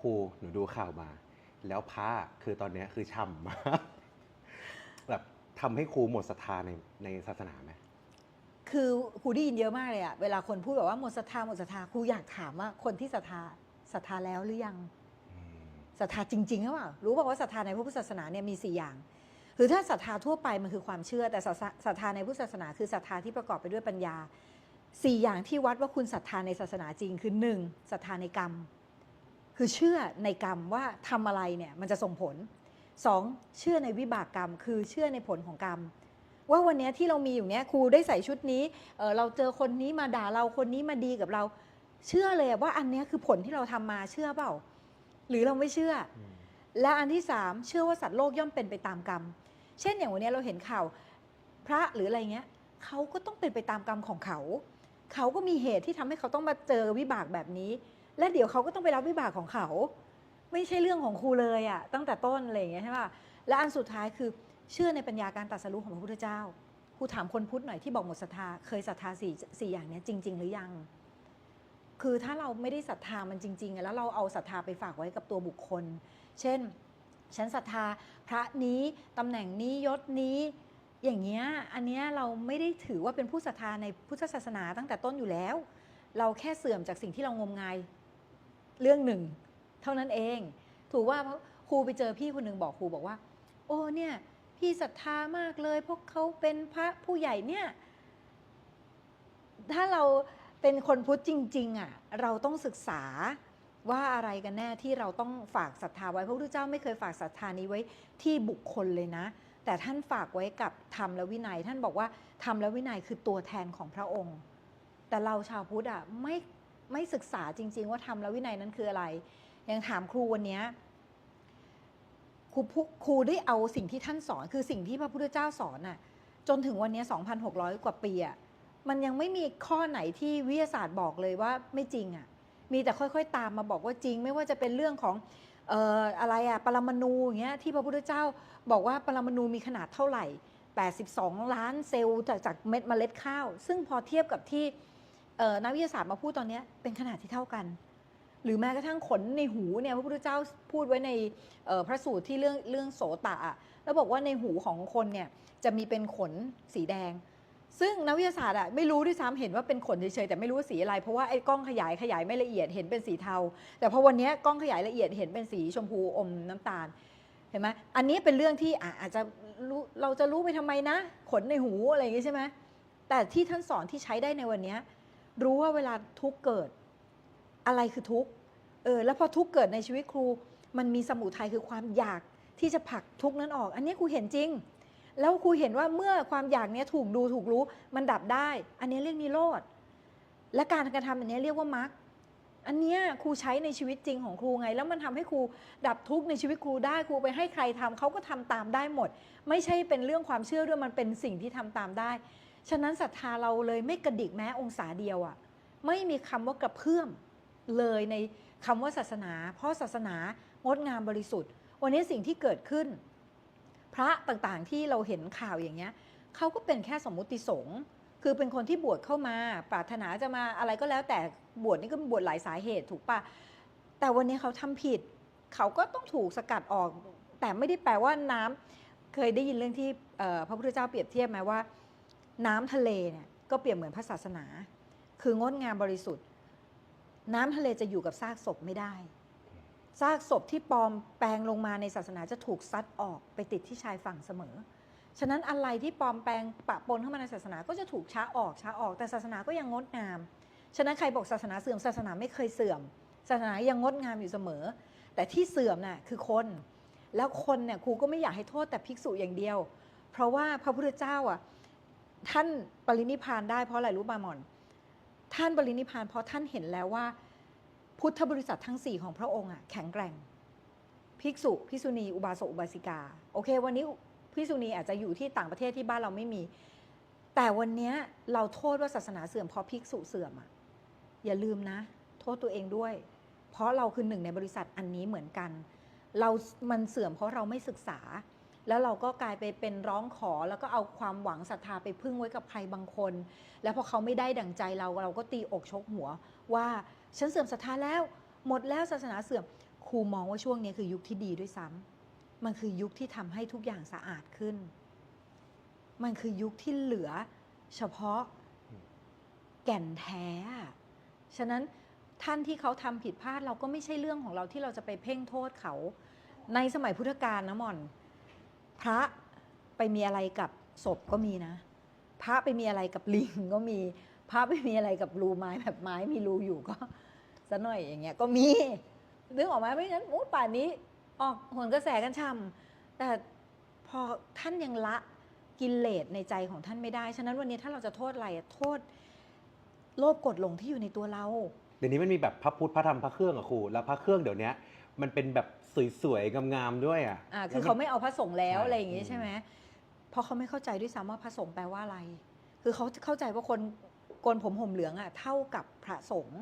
ครูหนูดูข่าวมา แล้วพระคือตอนเนี้ยคือช่ำมากแบบทำให้ครูหมดศรัทธาในในศาสนาไหม คือครูได้ยินเยอะมากเลยอะเวลาคนพูดแบบว่าหมดศรัทธาหมดศรัทธาครูอยากถามว่าคนที่ศรัทธาศรัทธาแล้วหรือยังอืมศรัทธาจริงๆหรือเปล่ารู้บอกว่าศรัทธาในพระพุทธศาสนาเนี่ยมีสี่อย่างคือถ้าศรัทธาทั่วไปมันคือความเชื่อ แต่ศรัทธาศรัทธาในพุทธศาสนาคือศรัทธาที่ประกอบไปด้วยปัญญาสี่อย่างที่วัดว่าคุณศรัทธาในศาสนาจริงคือหนึ่งศรัทธาในกรรม คือเชื่อในกรรมว่าทำอะไรเนี่ยมันจะส่งผลสองเชื่อในวิบากกรรม คือเชื่อในผลของกรรม ว่าวันเนี้ยที่เรามีอยู่เนี้ยครูได้ใส่ชุดนี้เออเราเจอคนนี้มาด่าเราคนนี้มาดีกับเรา เชื่อเลยอะว่าอันเนี้ยคือผลที่เราทำมาเชื่อเปล่า หรือเราไม่เชื่ออืมและอันที่สามเชื่อว่าสัตว์โลกย่อมเป็นไปตามกรรม เช่นอย่างวันนี้เราเห็นข่าวพระหรืออะไรเงี้ยเขาก็ต้องเป็นไปตามกรรมของเขา เขาก็มีเหตุที่ทำให้เขาต้องมาเจอวิบากแบบนี้ และเดี๋ยวเขาก็ต้องไปรับวิบากของเขา ไม่ใช่เรื่องของครูเลยอะตั้งแต่ต้นอะไรอย่างเงี้ยใช่ป่ะและอันสุดท้ายคือเชื่อในปัญญาการตรัสรู้ของพระพุทธเจ้าครูถามคนพุทธหน่อยที่บอกหมดศรัทธาเคยศรัทธาสี่สี่อย่างเนี้ยจริง ๆ หรือยัง คือถ้าเราไม่ได้ศรัทธามันจริง ๆ แล้วเราเอาศรัทธาไปฝากไว้กับตัวบุคคล เช่น ฉันศรัทธาพระนี้ตำแหน่งนี้ยศนี้อย่างเงี้ยอันเนี้ยเราไม่ได้ถือว่าเป็นผู้ศรัทธาในพุทธศาสนาตั้งแต่ต้นอยู่แล้ว เราแค่เสื่อมจากสิ่งที่เรางมงาย เรื่องหนึ่ง เท่านั้นเอง ถูกว่าเพราะครูไปเจอพี่คนหนึ่งบอกครูบอกว่า โอ้เนี่ย พี่ศรัทธามากเลยเพราะเขาเป็นพระผู้ใหญ่เนี่ย ถ้าเราเป็นคนพุทธจริง ๆอะเราต้องศึกษาว่าอะไรกันแน่ที่เราต้องฝากศรัทธาไว้พระพุทธเจ้าไม่เคยฝากศรัทธานี้ไว้ที่บุคคลเลยนะ แต่ท่านฝากไว้กับธรรมและวินัย ท่านบอกว่าธรรมและวินัยคือตัวแทนของพระองค์ แต่เราชาวพุทธอะไม่ ไม่ศึกษาจริง ๆ ว่าธรรมและวินัยนั้นคืออะไรย่างถามครูวันนี้ครูครูได้เอาสิ่งที่ท่านสอน คือสิ่งที่พระพุทธเจ้าสอนน่ะ จนถึงวันนี้ 2,600 กว่าปีอะมันยังไม่มีข้อไหนที่วิทยาศาสตร์บอกเลยว่าไม่จริงอะ่ะ มีแต่ค่อยๆ ตามมาบอกว่าจริง ไม่ว่าจะเป็นเรื่องของเอ่ออะไรอะ่ะปรมาณูอย่างเงี้ยที่พระพุทธเจ้าบอกว่าปรมาณูมีขนาดเท่าไหร่ 82 ล้านเซลล์จากจากเม็ดเมล็ดข้าว ซึ่งพอเทียบกับที่ นักวิทยาศาสตร์มาพูดตอนนี้เป็นขนาดที่เท่ากัน หรือแม้กระทั่งขนในหูเนี่ยพระพุทธเจ้าพูดไว้ในพระสูตรที่เรื่องเรื่องโสตะอะแล้วบอกว่าในหูของคนเนี่ยจะมีเป็นขนสีแดง ซึ่งนักวิทยาศาสตร์อะไม่รู้ด้วยซ้ำเห็นว่าเป็นขนเฉยๆแต่ไม่รู้ว่าสีอะไร เพราะว่าไอ้กล้องขยายขยายไม่ละเอียดเห็นเป็นสีเทา แต่พอวันนี้กล้องขยายละเอียดเห็นเป็นสีชมพูอมน้ำตาลเห็นไหมอันนี้เป็นเรื่องที่อาจจะรู้เราจะรู้ไปทำไมนะ ขนในหูอะไรอย่างงี้ใช่ไหมแต่ที่ท่านสอนที่ใช้ได้ในวันนี้ รู้ว่าเวลาทุกเกิด อะไรคือทุกเออแล้วพอทุกเกิดในชีวิตครู มันมีสมุทัยคือความอยากที่จะผลักทุกข์นั้นออก อันนี้ครูเห็นจริง แล้วครูเห็นว่าเมื่อความอยากเนี้ยถูกดูถูกรู้มันดับได้ อันนี้เรียกนิโรธและการกระทำอันนี้เรียกว่ามรรคอันเนี้ยครูใช้ในชีวิตจริงของครูไง แล้วมันทำให้ครูดับทุกข์ในชีวิตครูได้ครูไปให้ใครทำเขาก็ทำตามได้หมด ไม่ใช่เป็นเรื่องความเชื่อด้วยมันเป็นสิ่งที่ทำตามได้ ฉะนั้นศรัทธาเราเลยไม่กระดิกแม้องศาเดียวอะ่ะไม่มีคำว่ากระเพื่อมเลยในคำว่าศาสนา เพราะศาสนางดงามบริสุทธิ์ วันนี้สิ่งที่เกิดขึ้น พระต่างๆที่เราเห็นข่าวอย่างเงี้ยเขาก็เป็นแค่สมมุติสงฆ์คือเป็นคนที่บวชเข้ามา ปรารถนาจะมาอะไรก็แล้วแต่บวชนี่ก็บวชหลายสาเหตุถูกปะแต่วันนี้เขาทำผิด เขาก็ต้องถูกสกัดออก แต่ไม่ได้แปลว่าน้ำเคยได้ยินเรื่องที่พระพุทธเจ้าเปรียบเทียบไหมว่า น้ำทะเลเนี่ยก็เปรียบเหมือนพระศาสนา คืองดงามบริสุทธิ์ น้ำทะเลจะอยู่กับซากศพไม่ได้ซากศพที่ปลอมแปลงลงมาในศาสนาจะถูกซัดออกไปติดที่ชายฝั่งเสมอ ฉะนั้นอะไรที่ปลอมแปลงปะปนเข้ามาในศาสนาก็จะถูกช้าออกช้าออก แต่ศาสนาก็ยังงดงาม ฉะนั้นใครบอกศาสนาเสื่อมศาสนาไม่เคยเสื่อม ศาสนายังงดงามอยู่เสมอ แต่ที่เสื่อมน่ะคือคน แล้วคนเนี่ยครูก็ไม่อยากให้โทษแต่ภิกษุอย่างเดียว เพราะว่าพระพุทธเจ้าอะ ท่านปรินิพานได้เพราะอะไรรู้บาหมอน ท่านปรินิพานเพราะท่านเห็นแล้วว่า พุทธบริษัททั้ง 4 ของพระองค์อะแข็งแกร่ง ภิกษุภิกษุณี อุบาสกอุบาสิกา โอเค วันนี้ภิกษุณีอาจจะอยู่ที่ต่างประเทศที่บ้านเราไม่มี แต่วันนี้เราโทษว่าศาสนาเสื่อมเพราะภิกษุเสื่อมอะอย่าลืมนะ โทษตัวเองด้วย เพราะเราคือหนึ่งในบริษัทอันนี้เหมือนกัน เรา มันเสื่อมเพราะเราไม่ศึกษา แล้วเราก็กลายไปเป็นร้องขอแล้วก็เอาความหวังศรัทธาไปพึ่งไว้กับใครบางคน แล้วพอเขาไม่ได้ดั่งใจเราเราก็ตีอกชกหัว ว่าฉันเสื่อมศรัทธาแล้ว หมดแล้วศาสนาเสื่อมครูมองว่าช่วงนี้คือยุคที่ดีด้วยซ้ำมันคือยุคที่ทำให้ทุกอย่างสะอาดขึ้น มันคือยุคที่เหลือเฉพาะแก่นแท้ ฉะนั้นท่านที่เขาทำผิดพลาดเราก็ไม่ใช่เรื่องของเราที่เราจะไปเพ่งโทษเขา ในสมัยพุทธกาลนะหมอน พระไปมีอะไรกับศพก็มีนะ พระไปมีอะไรกับลิงก็มี พระไปมีอะไรกับรูไม้แบบไม้มีรูอยู่ก็ซะหน่อยอย่างเงี้ยก็มีนึกออกไหมไม่งั้นโอ้ป่านนี้ออกหวนกระแสกันช่ำแต่พอท่านยังละกิเลสในใจของท่านไม่ได้ ฉะนั้นวันนี้ถ้าเราจะโทษอะไรโทษ โลภกดหลงที่อยู่ในตัวเรา เดี๋ยวนี้มันมีแบบพระพุทธพระธรรมพระเครื่องอะครูแล้วพระเครื่องเดี๋ยวนี้ มันเป็นแบบสวยๆงามๆด้วยอะอ่าคือแล้วนเขาไม่เอาพระสงฆ์แล้วใช่อะไรอย่างงี้อืมใช่ไหมเพราะเขาไม่เข้าใจด้วยซ้ำว่าพระสงฆ์แปลว่าอะไร คือเขาเข้าใจว่าคนโกนผมห่มเหลืองอะเท่ากับพระสงฆ์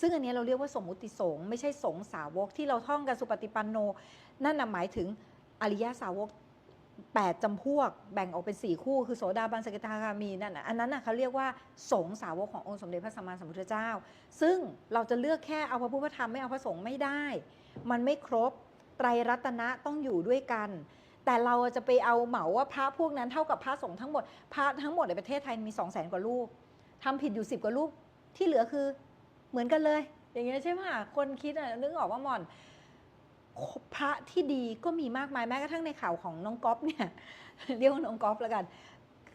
ซึ่งอันเนี้ยเราเรียกว่าสมมุติสงฆ์ไม่ใช่สงฆ์สาวกที่เราท่องกันสุปฏิปันโน นั่นน่ะหมายถึงอริยสาวก แปดจำพวกแบ่งออกเป็นสี่คู่ คือโสดาบันสกิทาคามีนั่นนะอันนั้นน่ะเขาเรียกว่าสงสาวกขององค์สมเด็จพระสัมมาสัมพุทธเจ้า ซึ่งเราจะเลือกแค่เอาพระพุทธธรรมไม่เอาพระสงฆ์ไม่ได้ มันไม่ครบไตรรัตนะต้องอยู่ด้วยกัน แต่เราจะไปเอาเหมาว่าพระพวกนั้นเท่ากับพระสงฆ์ทั้งหมดพระทั้งหมดในประเทศไทยมี 2 0 0แสนกว่ารูปทำผิดอยู่ 10 กว่ารูปที่เหลือคือเหมือนกันเลย อย่างเงี้ยใช่ไหมคนคิดอะนึกออกว่าหมอน พระที่ดีก็มีมากมายแม้กระทั่งในข่าวของน้องก๊อฟเนี่ยเรียกว่าน้องก๊อฟแล้วกัน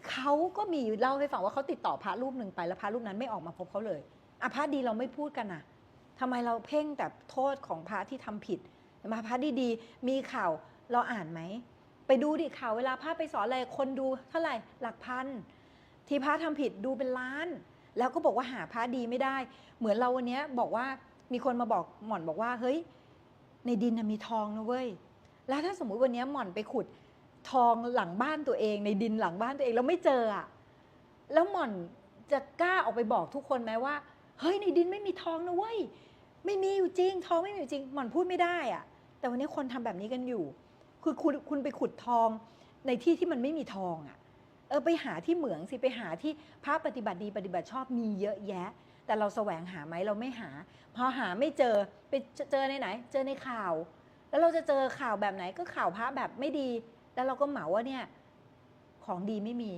เขาก็มีเล่าให้ฟังว่าเขาติดต่อพระรูปหนึ่งไปแล้วพระรูปนั้นไม่ออกมาพบเขาเลยอะพระดีเราไม่พูดกันอะทำไมเราเพ่งแต่โทษของพระที่ทำผิดมาพระดีๆมีข่าวเราอ่านไหมไปดูดิข่าวเวลาพระไปสอนอะไรคนดูเท่าไหร่หลักพันที่พระทำผิดดูเป็นล้าน แล้วก็บอกว่าหาพระดีไม่ได้ เหมือนเราวันนี้บอกว่ามีคนมาบอกหม่อนบอกว่าเฮ้ย ในดินมีทองนะเว้ย แล้วถ้าสมมุติวันนี้หม่อนไปขุดทองหลังบ้านตัวเอง ในดินหลังบ้านตัวเองแล้วไม่เจออะแล้วหม่อนจะกล้าออกไปบอกทุกคนไหมว่า เฮ้ยในดินไม่มีทองนะเว้ยไม่มีอยู่จริง ทองไม่มีอยู่จริง หม่อนพูดไม่ได้อะแต่วันนี้คนทำแบบนี้กันอยู่ คือคุณคุณไปขุดทองในที่ที่มันไม่มีทองอะเออไปหาที่เหมืองสิไปหาที่พระปฏิบัติดีปฏิบัติชอบมีเยอะแยะ แต่เราแสวงหาไหมเราไม่หา พอหาไม่เจอไปเจอในไหน เจอในข่าว แล้วเราจะเจอข่าวแบบไหนก็ข่าวพระแบบไม่ดี แล้วเราก็เหมาว่าเนี่ยของดีไม่มี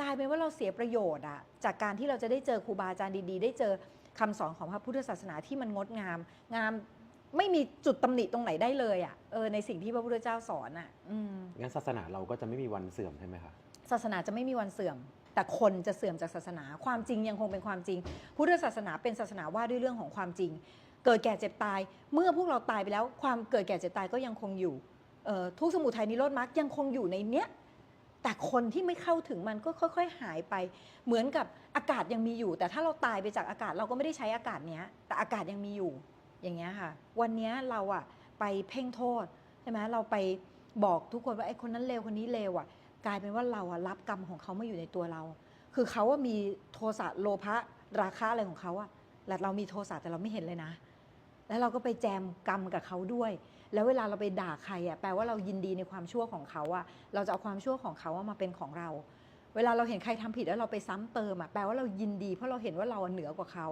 กลายเป็นว่าเราเสียประโยชน์อะจากการที่เราจะได้เจอครูบาอาจารย์ดี ๆ ได้เจอคำสอนของพระพุทธศาสนาที่มันงดงาม งามไม่มีจุดตำหนิตรงไหนได้เลยอะเออในสิ่งที่พระพุทธเจ้าสอนอะองั้นศาสนาเราก็จะไม่มีวันเสื่อมใช่ไหมคะศาสนาจะไม่มีวันเสื่อม แต่คนจะเสื่อมจากศาสนา ความจริงยังคงเป็นความจริง พุทธศาสนาเป็นศาสนาว่าด้วยเรื่องของความจริง เกิดแก่เจ็บตาย เมื่อพวกเราตายไปแล้ว ความเกิดแก่เจ็บตายก็ยังคงอยู่ทุกสมุทัยนิโรธมรรคยังคงอยู่ในเนี้ยแต่คนที่ไม่เข้าถึงมันก็ค่อย ๆ หายไป เหมือนกับอากาศยังมีอยู่ แต่ถ้าเราตายไปจากอากาศเราก็ไม่ได้ใช้อากาศเนี้ย แต่อากาศยังมีอยู่ อย่างเงี้ยค่ะ วันเนี้ยเราอะไปเพ่งโทษใช่ไหมเราไปบอกทุกคนว่าไอ้คนนั้นเลวคนนี้เลวอะ กลายเป็นว่าเราอะรับกรรมของเขามาอยู่ในตัวเรา คือเขาว่ามีโทสะโลภะราคะอะไรของเขาอะแต่เรามีโทสะแต่เราไม่เห็นเลยนะ แล้วเราก็ไปแจมกรรมกับเขาด้วย แล้วเวลาเราไปด่าใครอะแปลว่าเรายินดีในความชั่วของเขาอะเราจะเอาความชั่วของเขาอะมาเป็นของเรา เวลาเราเห็นใครทำผิดแล้วเราไปซ้ำเติมอะแปลว่าเรายินดีเพราะเราเห็นว่าเราเหนือกว่าเขา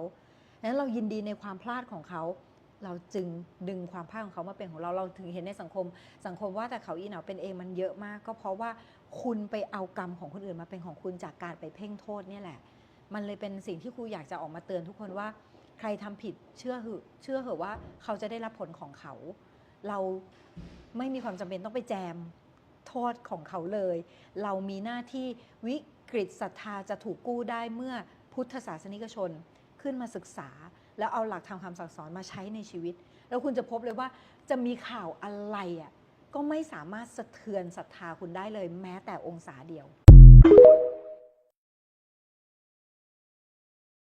ดังนั้นเรายินดีในความพลาดของเขา เราจึงดึงความพลาดของเขามาเป็นของเราเราถึงเห็นในสังคม สังคมว่าแต่เขาอีเหนาเป็นเองมันเยอะมาก ก็เพราะว่าคุณไปเอากรรมของคนอื่นมาเป็นของคุณจากการไปเพ่งโทษเนี่ยแหละ มันเลยเป็นสิ่งที่ครูอยากจะออกมาเตือนทุกคนว่า ใครทำผิดเชื่อเหอะเชื่อเหอะว่าเขาจะได้รับผลของเขา เราไม่มีความจำเป็นต้องไปแจมโทษของเขาเลย เรามีหน้าที่วิกฤตศรัทธาจะถูกกู้ได้เมื่อพุทธศาสนิกชนขึ้นมาศึกษา แล้วเอาหลักธรรมคำสั่งสอนมาใช้ในชีวิต แล้วคุณจะพบเลยว่าจะมีข่าวอะไรอะก็ไม่สามารถสะเทือนศรัทธาคุณได้เลยแม้แต่องศาเดียว